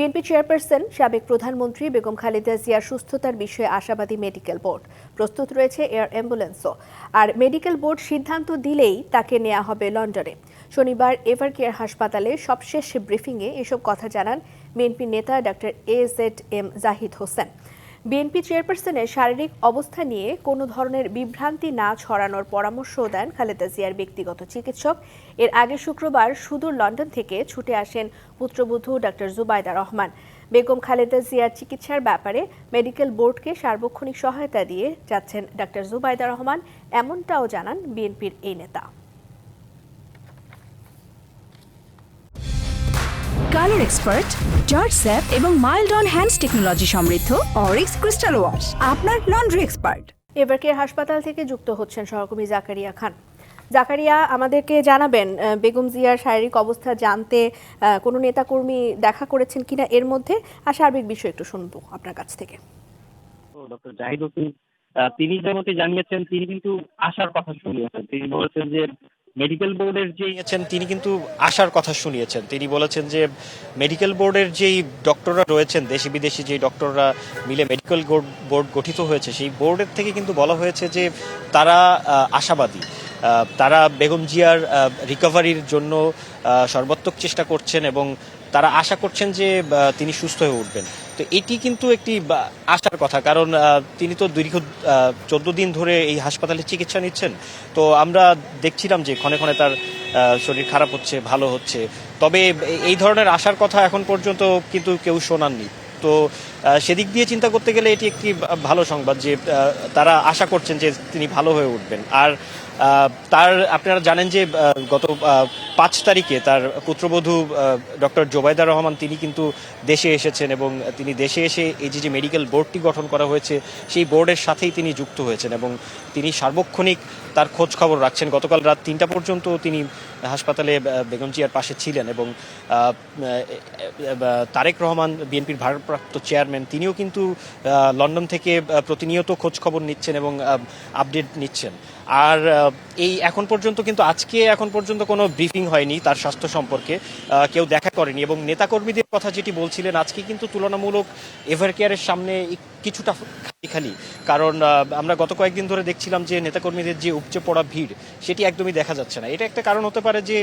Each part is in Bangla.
বিএনপি চেয়ারপারসন সাবেক প্রধানমন্ত্রী বেগম খালেদা জিয়ার সুস্থতার বিষয়ে আশাবাদী মেডিকেল বোর্ড। প্রস্তুত রয়েছে এয়ার অ্যাম্বুলেন্সও। আর মেডিকেল বোর্ড সিদ্ধান্ত দিলেই তাকে নেওয়া হবে লন্ডনে। শনিবার এভার কেয়ার হাসপাতালে সবশেষ ব্রিফিংয়ে এসব কথা জানান বিএনপি নেতা doctor A Z M Zahid Hossain. BNP চেয়ারপারসনের শারীরিক অবস্থা নিয়ে কোনো ধরনের বিভ্রান্তি না ছড়ানোর পরামর্শও দেন খালেদা জিয়ার ব্যক্তিগত চিকিৎসক। এর আগে শুক্রবার সুদূর লন্ডন থেকে ছুটে আসেন পুত্রবধূ ডাক্তার জুবাইদা রহমান। বেগম খালেদা জিয়ার চিকিৎসার ব্যাপারে মেডিকেল বোর্ডকে সার্বক্ষণিক সহায়তা দিয়ে যাচ্ছেন ডাক্তার জুবাইদা রহমান, এমনটাও জানান বিএনপির এই নেতা। কালার এক্সপার্ট জর্জ স্যাপ এবং মাইল্ড অন হ্যান্ডস টেকনোলজি সমৃদ্ধ অরিক্স ক্রিস্টাল ওয়াশ আপনার লন্ড্রি এক্সপার্ট। এবারকের হাসপাতাল থেকে যুক্ত হচ্ছেন সহকর্মী জাকারিয়া খান। জাকারিয়া আমাদেরকে জানাবেন বেগম জিয়ার শারীরিক অবস্থা জানতে আহ, কোনো নেতাকর্মী দেখা করেছেন কিনা এর মধ্যে? আর সার্বিক বিষয় একটু শুনব আপনার কাছ থেকে। ডক্টর জাহিদ তিনি যেমনটি জানিয়েছেন তিনি কিন্তু আসার কথা শুনিয়েছেন। তিনি বলেছেন যে মেডিকেল বোর্ডের যে আছেন, তিনি কিন্তু আসার কথা শুনিয়েছেন। তিনি বলেছেন যে মেডিকেল বোর্ডের যেই ডক্টররা রয়েছেন, দেশি বিদেশি যেই ডক্টররা মিলে মেডিকেল বোর্ড গঠিত হয়েছে, সেই বোর্ডের থেকে কিন্তু বলা হয়েছে যে তারা আশাবাদী। তারা বেগম জিয়ার রিকভারির জন্য সর্বাত্মক চেষ্টা করছেন এবং তারা আশা করছেন যে তিনি সুস্থ হয়ে উঠবেন। তো এটি কিন্তু একটি আশার কথা, কারণ তিনি তো দীর্ঘ চোদ্দ দিন ধরে এই হাসপাতালে চিকিৎসা নিচ্ছেন। তো আমরা দেখছিলাম যে, ক্ষণে ক্ষণে তার শরীর খারাপ হচ্ছে, ভালো হচ্ছে। তবে এই ধরনের আশার কথা এখন পর্যন্ত কিন্তু কেউ শোনাননি। তো সেদিক দিয়ে চিন্তা করতে গেলে এটি একটি ভালো সংবাদ যে তারা আশা করছেন যে, তিনি ভালো হয়ে উঠবেন। আর তার, আপনারা জানেন যে গত পাঁচ তারিখে তার পুত্রবধূ ডক্টর জোবাইদা রহমান তিনি কিন্তু দেশে এসেছেন এবং তিনি দেশে এসে এই যে যে মেডিকেল বোর্ডটি গঠন করা হয়েছে। সেই বোর্ডের সাথেই তিনি যুক্ত হয়েছেন এবং তিনি সার্বক্ষণিক তার খোঁজ খবর রাখছেন। গতকাল রাত তিনটা পর্যন্ত তিনি হাসপাতালে আহ, বেগম জিয়ার পাশে ছিলেন এবং তারেক রহমান বিএনপির ভারপ্রাপ্ত চেয়ারম্যান তিনিও কিন্তু লন্ডন থেকে প্রতিনিয়ত খোঁজ খবর নিচ্ছেন এবং আপডেট নিচ্ছেন। আর এই এখন পর্যন্ত কিন্তু আজকে এখন পর্যন্ত কোনো ব্রিফিং হয়নি তার স্বাস্থ্য সম্পর্কে। কেউ দেখা করেনি এবং নেতাকর্মীদের কথা যেটি বলছিলেন, আজকে কিন্তু তুলনামূলক এভার কেয়ারের সামনে কিছুটা খালি খালি কারণ আমরা গত কয়েকদিন ধরে দেখছিলাম যে নেতাকর্মীদের যে উপচে পড়া ভিড়, সেটি একদমই দেখা যাচ্ছে না। এটা একটা কারণ হতে পারে যে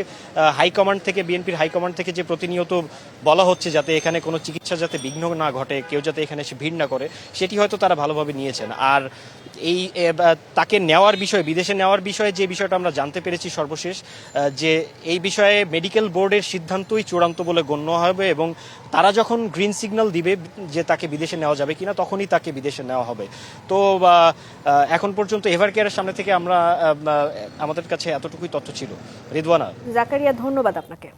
হাইকমান্ড থেকে বিএনপির হাইকমান্ড থেকে যে প্রতিনিয়ত বলা হচ্ছে যাতে এখানে কোনো চিকিৎসা যাতে বিঘ্ন না ঘটে, কেউ যাতে এখানে এসে ভিড় না করে, সেটি হয়তো তারা ভালোভাবে নিয়েছেন। আর এই তাকে নেওয়ার বিষয়ে বিদেশে নেওয়ার বিষয়ে যে বিষয়টা আমরা জানতে পেরেছি সর্বশেষ যে এই বিষয়ে মেডিকেল বোর্ডের সিদ্ধান্তই চূড়ান্ত বলে গণ্য হবে এবং তারা যখন গ্রিন সিগন্যাল দিবে যে তাকে বিদেশে নেওয়া যাবে কিনা, তখনই তাকে বিদেশে নেওয়া হবে। তো এখন পর্যন্ত এভার কেয়ারের সামনে থেকে আমরা আমাদের কাছে এতটুকুই তথ্য ছিল। রিদওয়ানা জাকারিয়া, ধন্যবাদ আপনাকে।